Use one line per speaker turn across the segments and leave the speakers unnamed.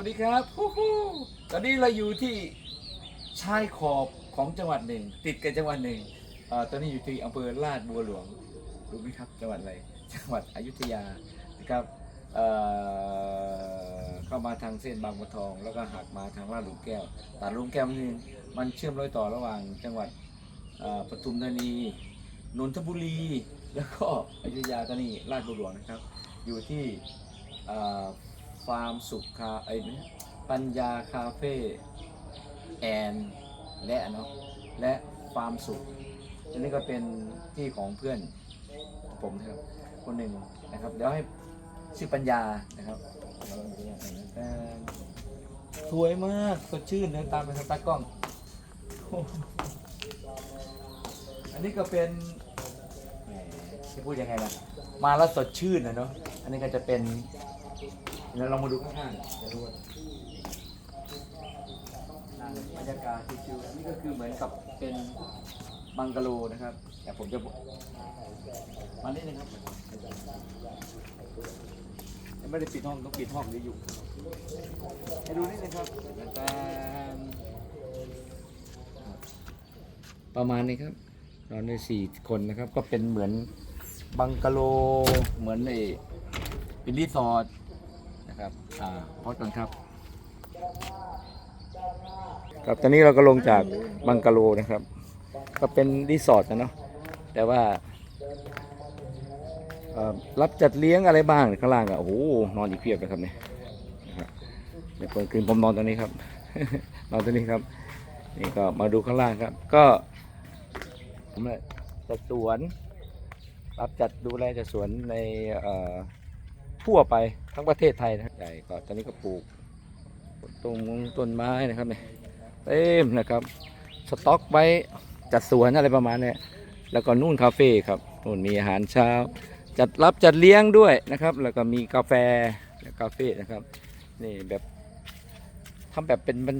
วัสดีครับฮู้ฮู้ตอนนี้เราอยู่ที่ชายขอบของจังหวัดหนึ่ง ติดกับจังหวัดหนึ่งเออตอนนี้อยู่ที่อำเภอลาดบัวหลวงรู้ไหมครับจังหวัดอะไรจังหวัดอยุธยานะครับเอ่อเข้ามาทางเส้นบางบัวทอง แล้วก็หักมาทางลาดหลุมแก้วตัดหลุมแก้วนี่มันเชื่อมรอยต่อระหว่างจังหวัดเอ่อปทุมธานีนนทบุรี แล้วก็อยุธยาตอนนี้ลาดบัวหลวงนะครับ อยู่ที่ ฟาร์มสุขคาไอ้นี่ปัญญาคาเฟ่แอนและเนาะและฟาร์มสุขอันนี้ก็เป็นที่ของเพื่อนผมนะครับคนหนึ่งนะครับเดี๋ยวให้ชื่อปัญญานะครับราลองดูกันสวยมากสดชื่นเดินตามไปทางตากล้อง อันนี้ก็เป็นจะพูดยังไงล่ะมาแล้วสดชื่นนะเนาะอันนี้ก็จะเป็น เดี๋ยวเรามาดูข้างๆจะรู้ว่าบรรยากาศชิวๆนนี้ก็คือเหมือนกับเป็นบังกะโลนะครับ แต่ผมจะมานี่นะครับยังไม่ได้ปิดห้องต้องปิดห้องนี้อยู่ให้ดูนี่นะครับตามประมาณนี้ครับนอนได้สี่คนนะครับ ก็เป็นเหมือนบังกะโลเหมือนในเป็นรีสอร์ท นะครับอ่าพอดก่อนครับ ครับตอนนี้เราก็ลงจากบังกะโลนะครับ ก็เป็นรีสอร์ทนะเนาะแต่ว่าเอ่อรับจัดเลี้ยงอะไรบ้างข้างล่างอะโอ้โหนอนอีกเพียบเลยครับเนี่ยนะครับเดี๋ยวเปิดคืนผมนอนตรงนี้ครับ นอนตรงนี้ครับนี่ก็มาดูข้างล่างครับ ก็ผมเลยจัดสวน รับจัดดูแลจัดสวนในเอ่อ ทั่วไปทั้งประเทศไทยนะใหญ่ก็ตอนนี้ก็ปลูกต้นมงต้นไม้นะครับเนี่ยเต็มนะครับ สต็อกไว้จัดสวนอะไรประมาณเนี้ยแล้วก็นู่นคาเฟ่ครับนู่นมีอาหารเช้า จัดรับจัดเลี้ยงด้วยนะครับ แล้วก็มีกาแฟและคาเฟ่นะครับนี่แบบทำแบบเป็นมัน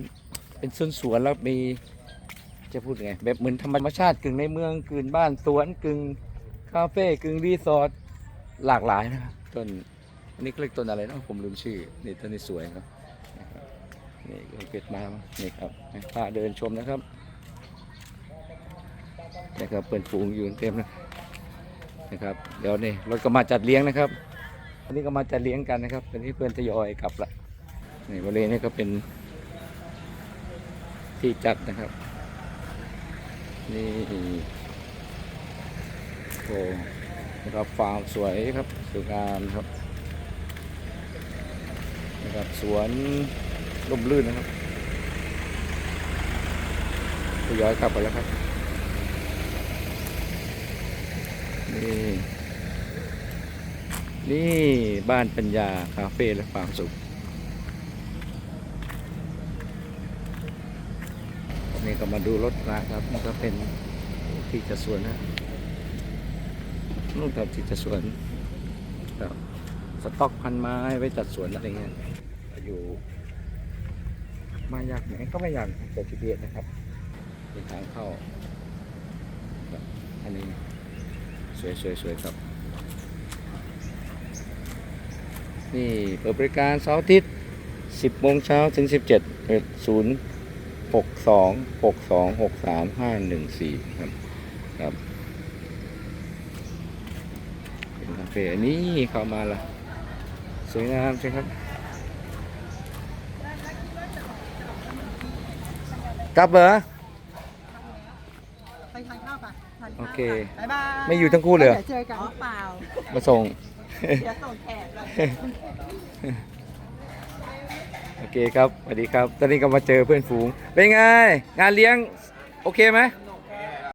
เป็นสวนสวนแล้วมีจะพูดไงแบบเหมือนธรรมชาติกึ่งในเมืองกึ่งบ้านสวนกึ่งคาเฟ่กึ่งรีสอร์ทหลากหลายนะครับต้น อันนี้เรียกต้นอะไรนะผมลืมชื่อนี่ต้นนี้สวยครับนี่เป็ดมานี่ครับพาเดินชมนะครับนะครับเปิดฝูงอยู่เต็มนะนะครับ เดี๋ยวนี่รถก็มาจัดเลี้ยงนะครับอันนี้ก็มาจัดเลี้ยงกันนะครับตอนนี้เพื่อนทยอยกลับละนี่บริเวณนี้ก็เป็นที่จัดนะครับนี่โอ้นะครับฟาร์มสวยครับสวยงามครับ นะครับสวนร่มรื่นนะครับทยอยกลับไปแล้วครับนี่นี่บ้านปัญญาคาเฟ่และฟามสุขนี่ก็มาดูรถนะครับนี่ก็เป็นที่จะสวนนะนู่นครับที่จะสวนครับ สต็อกพันไม้ไว้จัดสวนอะไรเงี้ยอยู่มายากไหนก็ไม่ยากเปิด GPS นะครับเป็นทางเข้าครับอันนี้สวยสวยสวยครับ นี่เปิดบริการเสาร์อาทิตย์ 10โมงเช้าถึง 17เปิดศูนย์62 62 63 514 ครับครับเป็นคาเฟ่อันนี้เข้ามาละ สวยงามใช่ครับ กลับเหรอ
ไปทานข้าวป่ะทานข้าว
โอเค
บ๊ายบาย
ไม่อยู่ทั้งคู่เลยเหรอ
ดี๋วเจอกันอ๋อเปล่า
มาส่ง
เดี๋ยวส่งแขกเลย
โอเคครับ สวัสดีครับ ตอนนี้ก็มาเจอเพื่อนฝูง เป็นไง งานเลี้ยง โอเคไหม
โ